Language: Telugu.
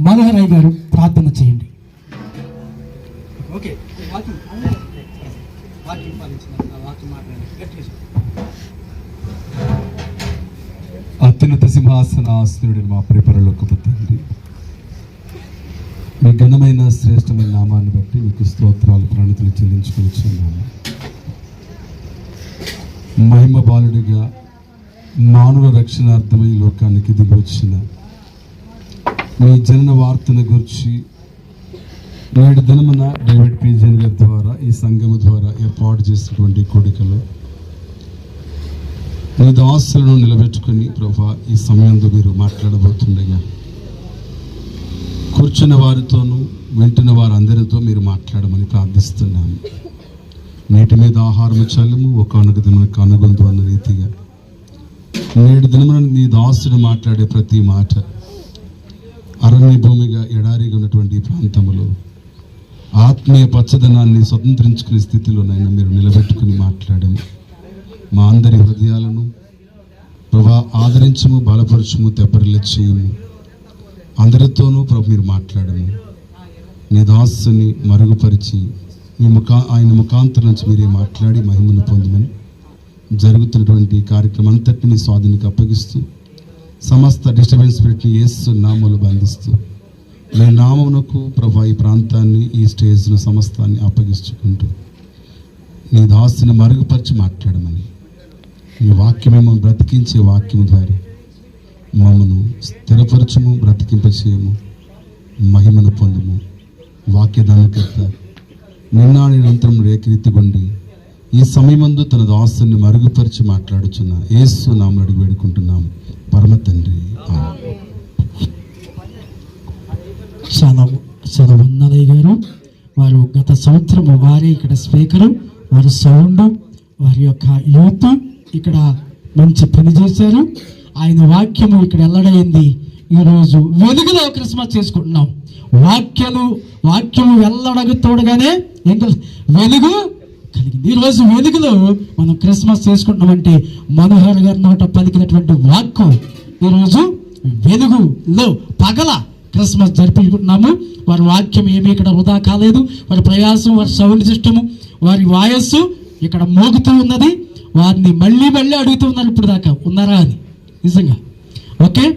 మనోహరయ్య గారు ప్రార్థన చేయండి. ఓకే. అత్యున్నత సింహాసనాసనుడి మా పరిపరలోకపు తండ్రి. మీ ఘనమైన శ్రేష్టమైన నామాన్ని బట్టి మీకు స్తోత్రాలు ప్రణితులు చెల్లించుకొనిచున్నాము మహిమ బాలుడిగా మానవ రక్షణార్థమై లోకానికి దిగి వచ్చిన మీ జనన వార్తను గురించి నేడు దినమున డేవిడ్ పీజన్ గారి ద్వారా ఈ సంఘము ద్వారా ఏర్పాటు చేసినటువంటి కోడికలు మీ దాసులను నిలబెట్టుకుని ప్రభా ఈ సమయంలో మీరు మాట్లాడబోతుండగా కూర్చున్న వారితోనూ వింటున్న వారందరితో మీరు మాట్లాడమని ప్రార్థిస్తున్నాము నేటి మీద ఆహారము చల్లము ఒక అనుగ కనుగొందు అన్న రీతిగా నేడు దినమున నీ దాసుడు మాట్లాడే ప్రతి మాట అరణ్య భూమిగా ఎడారిగా ఉన్నటువంటి ఈ ప్రాంతములో ఆత్మీయ పచ్చదనాన్ని స్వతంత్రించుకునే స్థితిలోనైనా మీరు నిలబెట్టుకుని మాట్లాడము. మా అందరి హృదయాలను ప్రభా ఆదరించము బలపరచము తెప్పరిల్ల చేయము అందరితోనూ ప్రభు మీరు మాట్లాడము. నీ దాసుని మరుగుపరిచి మీ ముఖా ఆయన ముఖాంతరం నుంచి మీరే మాట్లాడి మహిమను పొందమని జరుగుతున్నటువంటి కార్యక్రమం అంతటిని స్వాధీనికి అప్పగిస్తూ సమస్త డిస్టర్బెన్స్ స్పిరిట్ని ఏసు నామలు బంధిస్తూ మీ నామమునకు ప్రభా ఈ ప్రాంతాన్ని ఈ స్టేజ్ను సమస్తాన్ని అప్పగించుకుంటూ నీ దాసుని మరుగుపరిచి మాట్లాడమని నీ వాక్యమే మమ్మల్ని బ్రతికించే వాక్యం ద్వారా మమ్మను స్థిరపరచము బ్రతికింపచేయము మహిమను పొందుము. వాక్యదానకర్త నిన్నా నిరంతరం రేఖరీతిగొండి ఈ సమయమందు తన దాసుని మరుగుపరిచి మాట్లాడుచున్న ఏసు నామలు అడిగి వేడుకుంటున్నాము పరమ తండ్రి. ఆమేన్. చాలా వందనయ్య గారు. వారు గత సంవత్సరం వారే ఇక్కడ స్పీకరు. వారి సౌండ్ వారి యొక్క యూత్ ఇక్కడ మంచి పని చేశారు. ఆయన వాక్యము ఇక్కడ వెల్లడైంది. ఈరోజు వెలుగులో క్రిస్మస్ చేసుకుంటున్నాం. వాక్యాలు వాక్యము వెల్లడగు తోడగానే ఏం వెలుగు కలిగింది. ఈరోజు వేదికలో మనం క్రిస్మస్ చేసుకుంటున్నామంటే మనోహర్ గారి నోట పలికినటువంటి వాక్కు ఈరోజు వెలుగులో పగల క్రిస్మస్ జరిపించుకుంటున్నాము వారి వాక్యం ఏమీ ఇక్కడ వృధా కాలేదు. వారి ప్రయాసం వారి సౌండ్ సిస్టము వారి వాయస్సు ఇక్కడ మోగుతూ ఉన్నది. వారిని మళ్ళీ మళ్ళీ అడుగుతూ ఉన్నారు ఇప్పుడు దాకా ఉన్నారా అని? నిజంగా. ఓకే?